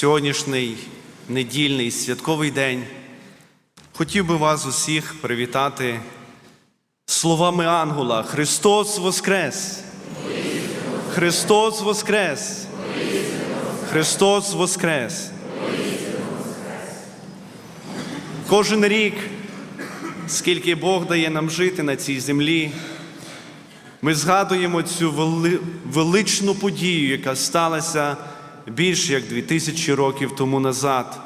сьогоднішній недільний святковий день хотів би вас усіх привітати словами Ангела Христос Воскрес! Христос Воскрес! Христос Воскрес! Кожен рік, скільки Бог дає нам жити на цій землі, ми згадуємо цю величну подію, яка сталася більш як 2000 років тому назад,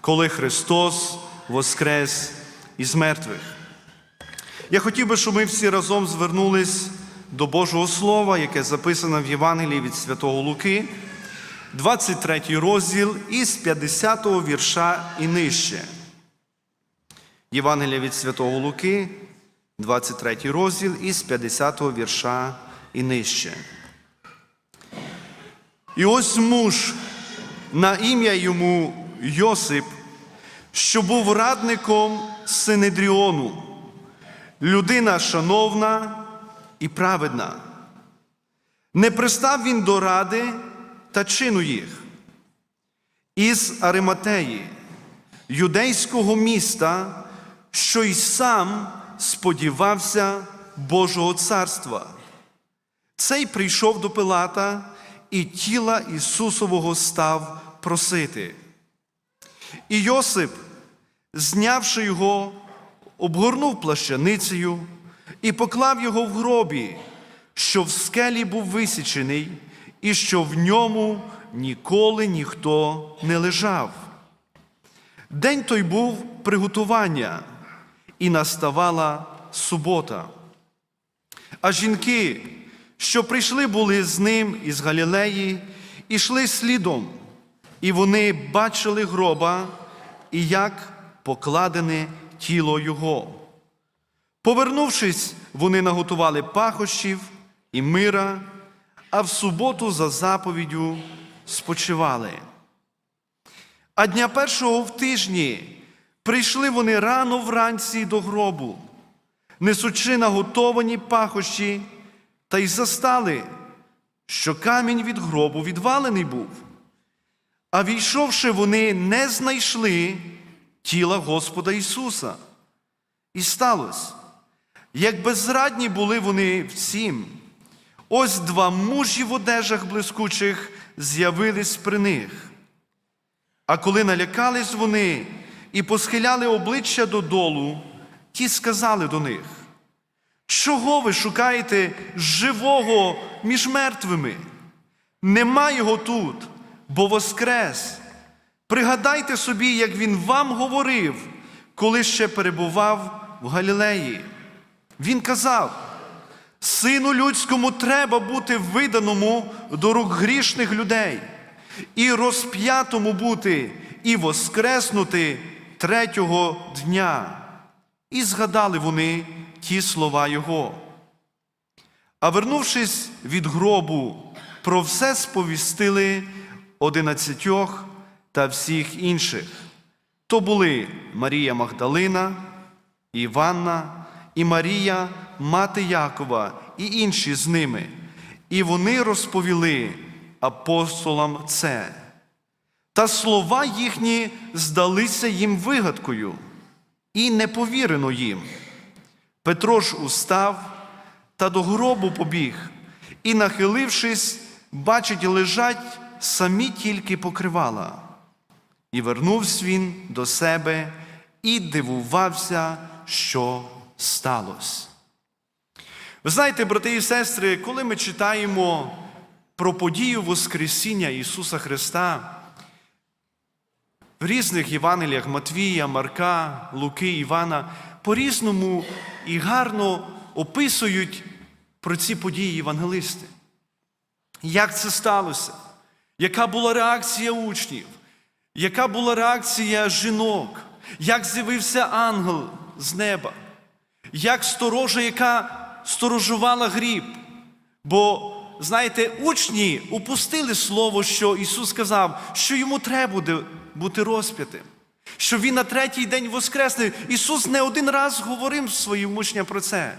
коли Христос воскрес із мертвих. Я хотів би, щоб ми всі разом звернулись до Божого Слова, яке записано в Євангелії від Святого Луки, 23 розділ із 50 го вірша і нижче. Євангелія від Святого Луки, 23 розділ із 50 го вірша і нижче. І ось муж на ім'я йому Йосип, що був радником Синедріону, людина шановна і праведна. Не пристав він до ради та чину їх. Із Ариматеї, юдейського міста, що й сам сподівався Божого царства. Цей прийшов до Пилата і тіла Ісусового став просити. І Йосип, знявши його, обгорнув плащаницею і поклав його в гробі, що в скелі був висічений, і що в ньому ніколи ніхто не лежав. День той був приготування, і наставала субота. А жінки, що прийшли були з ним із Галілеї, ішли слідом, і вони бачили гроба, і як покладене тіло його. Повернувшись, вони наготували пахощів і мира, а в суботу за заповіддю спочивали. А дня першого в тижні прийшли вони рано вранці до гробу, несучи наготовані пахощі, та й застали, що камінь від гробу відвалений був. А війшовши, вони не знайшли тіла Господа Ісуса. І сталося, як безрадні були вони всім, ось два мужі в одежах блискучих з'явились при них. А коли налякались вони і посхиляли обличчя додолу, ті сказали до них: Чого ви шукаєте живого між мертвими? Нема його тут, бо воскрес. Пригадайте собі, як він вам говорив, коли ще перебував в Галілеї. Він казав: Сину людському треба бути виданому до рук грішних людей, і розп'ятому бути, і воскреснути третього дня. І згадали вони ті слова Його. А вернувшись від гробу, про все сповістили одинадцятьох та всіх інших. То були Марія Магдалина, Іванна і Марія, мати Якова, і інші з ними. І вони розповіли апостолам це. Та слова їхні здалися їм вигадкою, і не повірено їм. Петро ж устав та до гробу побіг, і, нахилившись, бачить, лежать самі тільки покривала. І вернувся він до себе і дивувався, що сталося. Ви знаєте, брати і сестри, коли ми читаємо про подію Воскресіння Ісуса Христа в різних Євангеліях Матвія, Марка, Луки, Івана, по-різному і гарно описують про ці події євангелисти. Як це сталося? Яка була реакція учнів? Яка була реакція жінок? Як з'явився ангел з неба? Як сторожа, яка сторожувала гріб? Бо, знаєте, учні упустили слово, що Ісус сказав, що йому треба буде бути розп'ятим, що Він на третій день воскресне. Ісус не один раз говорив своїм учням про це.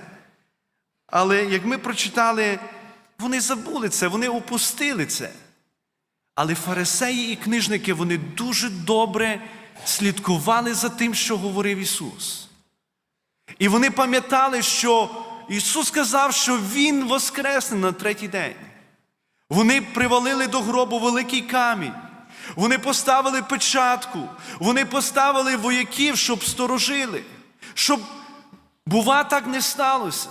Але як ми прочитали, вони забули це, вони опустили це. Але фарисеї і книжники вони дуже добре слідкували за тим, що говорив Ісус. І вони пам'ятали, що Ісус сказав, що Він воскресне на третій день. Вони привалили до гробу великий камінь. Вони поставили печатку, вони поставили вояків, щоб сторожили, щоб, бува, так не сталося.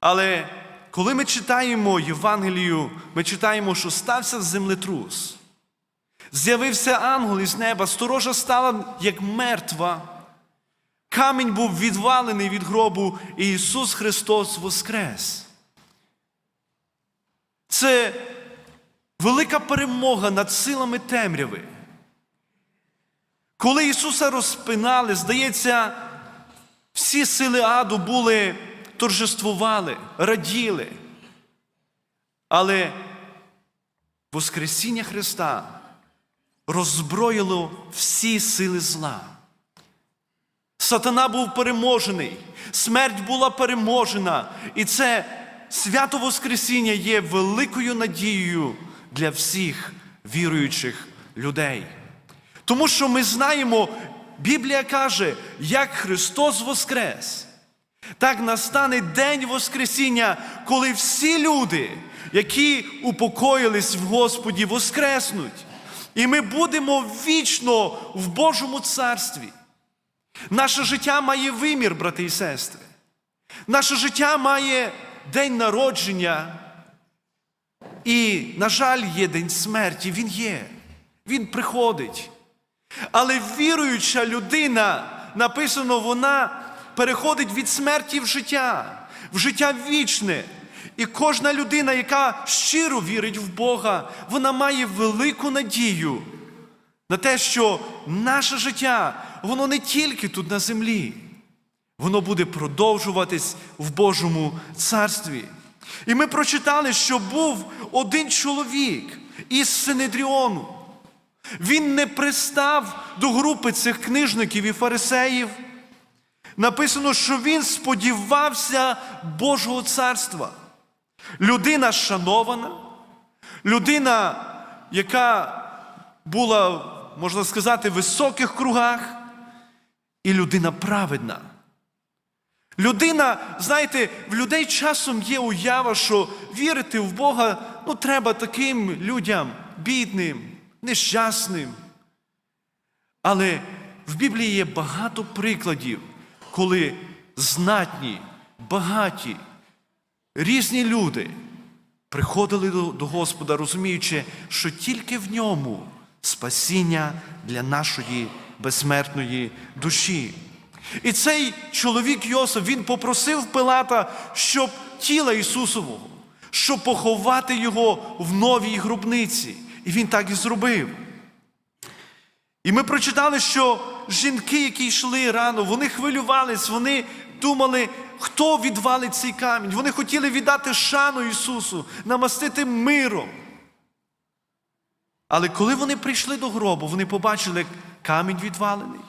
Але коли ми читаємо Євангелію, ми читаємо, що стався землетрус. З'явився ангел із неба, сторожа стала як мертва. Камінь був відвалений від гробу, і Ісус Христос воскрес. Це велика перемога над силами темряви. Коли Ісуса розпинали, здається, всі сили аду були, торжествували, раділи. Але Воскресіння Христа роззброїло всі сили зла. Сатана був переможений, смерть була переможена, і це свято Воскресіння є великою надією для всіх віруючих людей. Тому що ми знаємо, Біблія каже, як Христос Воскрес, так настане день Воскресіння, коли всі люди, які упокоїлись в Господі, воскреснуть. І ми будемо вічно в Божому царстві. Наше життя має вимір, брати і сестри. Наше життя має день народження. І, на жаль, є день смерті. Він є. Він приходить. Але віруюча людина, написано, вона переходить від смерті в життя, в життя вічне. І кожна людина, яка щиро вірить в Бога, вона має велику надію на те, що наше життя, воно не тільки тут на землі, воно буде продовжуватись в Божому царстві. І ми прочитали, що був один чоловік із Синедріону. Він не пристав до групи цих книжників і фарисеїв. Написано, що він сподівався Божого царства. Людина шанована, людина, яка була, можна сказати, в високих кругах, і людина праведна. Людина, знаєте, в людей часом є уява, що вірити в Бога ну, треба таким людям бідним, нещасним. Але в Біблії є багато прикладів, коли знатні, багаті, різні люди приходили до, Господа, розуміючи, що тільки в ньому спасіння для нашої безсмертної душі. І цей чоловік Йосиф, він попросив Пилата, щоб тіла Ісусового, щоб поховати його в новій гробниці. І він так і зробив. І ми прочитали, що жінки, які йшли рано, вони хвилювались, вони думали, хто відвалить цей камінь. Вони хотіли віддати шану Ісусу, намастити миром. Але коли вони прийшли до гробу, вони побачили, камінь відвалений,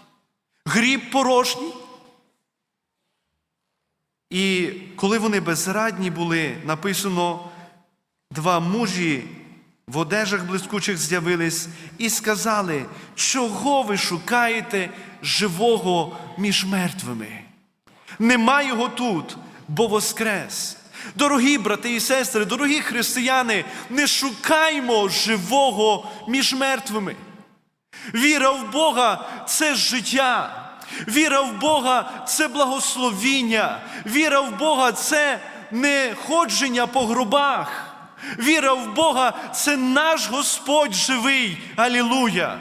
гріб порожній. І коли вони безрадні були, написано, два мужі в одежах блискучих з'явились і сказали, чого ви шукаєте живого між мертвими? Нема його тут, бо воскрес. Дорогі брати і сестри, дорогі християни, не шукаймо живого між мертвими. Віра в Бога це життя. Віра в Бога це благословіння. Віра в Бога це не ходження по гробах. Віра в Бога це наш Господь живий. Алілуя!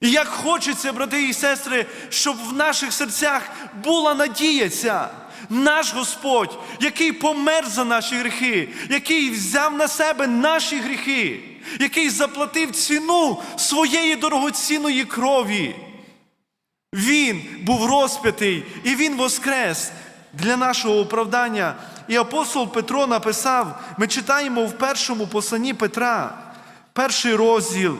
І як хочеться, брати і сестри, щоб в наших серцях була надія ця. Наш Господь, який помер за наші гріхи, який взяв на себе наші гріхи, який заплатив ціну своєї дорогоцінної крові. Він був розп'ятий і Він воскрес для нашого оправдання. І апостол Петро написав: ми читаємо в першому посланні Петра, перший розділ.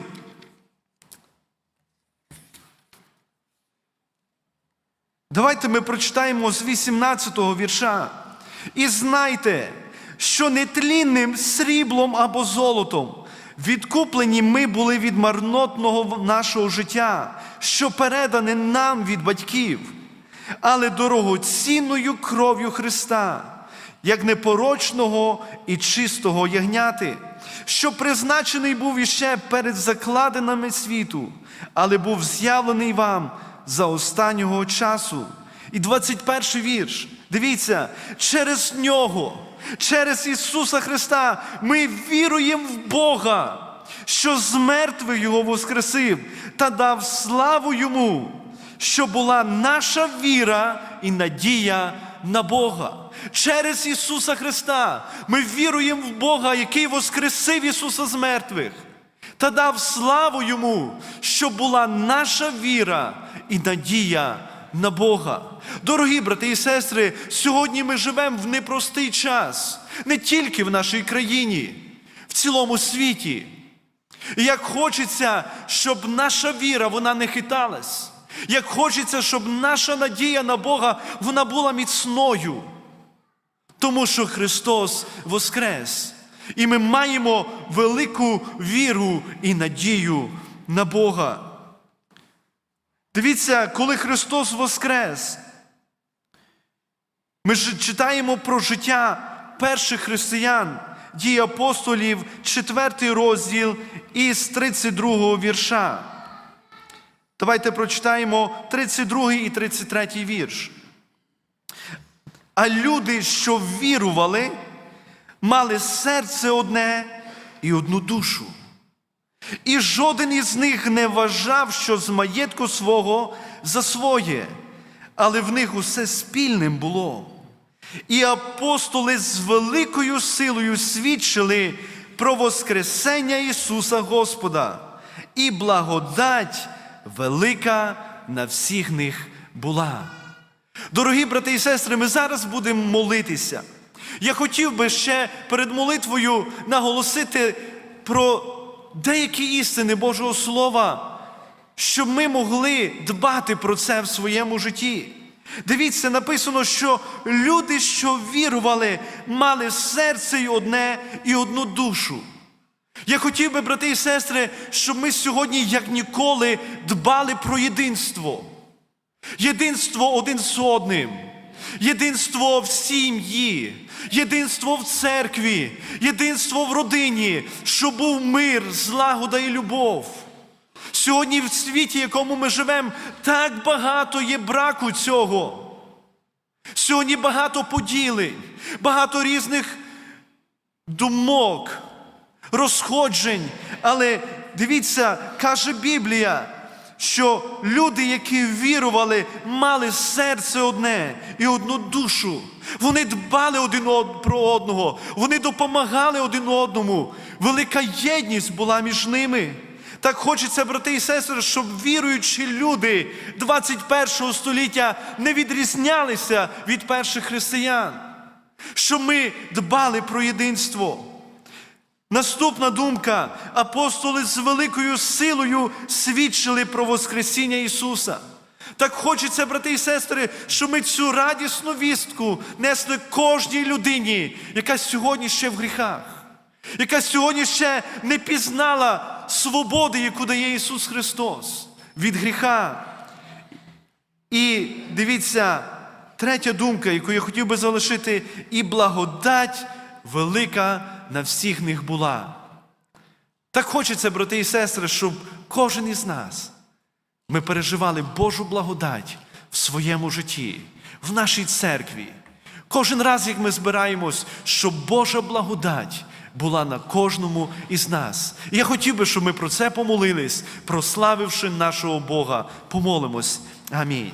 Давайте ми прочитаємо з 18-го вірша. І знайте, що нетлінним сріблом або золотом. Відкуплені ми були від марнотного нашого життя, що передане нам від батьків, але дорогоцінною кров'ю Христа, як непорочного і чистого ягняти, що призначений був іще перед закладинами світу, але був з'явлений вам за останнього часу. І 21 вірш. Дивіться, через нього, через Ісуса Христа, ми віруємо в Бога, що з мертвих Його воскресив та дав славу Йому, що була наша віра і надія на Бога. Через Ісуса Христа ми віруємо в Бога, який воскресив Ісуса з мертвих та дав славу Йому, що була наша віра і надія на Бога. Дорогі брати і сестри, сьогодні ми живемо в непростий час, не тільки в нашій країні, в цілому світі. І як хочеться, щоб наша віра вона не хиталась, як хочеться, щоб наша надія на Бога вона була міцною. Тому що Христос воскрес. І ми маємо велику віру і надію на Бога. Дивіться, коли Христос воскрес, ми ж читаємо про життя перших християн, дії апостолів, 4 розділ із 32 вірша. Давайте прочитаємо 32 і 33 вірш. А люди, що вірували, мали серце одне і одну душу. І жоден із них не вважав, що з маєтку свого за своє, але в них усе спільним було. І апостоли з великою силою свідчили про Воскресення Ісуса Господа, і благодать велика на всіх них була. Дорогі брати і сестри, ми зараз будемо молитися. Я хотів би ще перед молитвою наголосити про деякі істини Божого Слова, щоб ми могли дбати про це в своєму житті. Дивіться, написано, що люди, що вірували, мали серце й одне і одну душу. Я хотів би, брати і сестри, щоб ми сьогодні, як ніколи, дбали про єдинство. Єдинство один з одним, єдинство в сім'ї, єдинство в церкві, єдинство в родині, щоб був мир, злагода і любов. Сьогодні в світі, в якому ми живемо, так багато є браку цього. Сьогодні багато поділень, багато різних думок, розходжень. Але дивіться, каже Біблія, що люди, які вірували, мали серце одне і одну душу. Вони дбали один про одного, вони допомагали один одному. Велика єдність була між ними. Так хочеться, брати і сестри, щоб віруючі люди 21 століття не відрізнялися від перших християн, щоб ми дбали про єдинство. Наступна думка. Апостоли з великою силою свідчили про Воскресіння Ісуса. Так хочеться, брати і сестри, щоб ми цю радісну вістку несли кожній людині, яка сьогодні ще в гріхах, яка сьогодні ще не пізнала свободи, яку дає Ісус Христос від гріха. І дивіться, третя думка, яку я хотів би залишити, і благодать велика на всіх них була. Так хочеться, брати і сестри, щоб кожен із нас ми переживали Божу благодать в своєму житті, в нашій церкві. Кожен раз, як ми збираємось, щоб Божа благодать була на кожному із нас. І я хотів би, щоб ми про це помолились, прославивши нашого Бога. Помолимось. Амінь.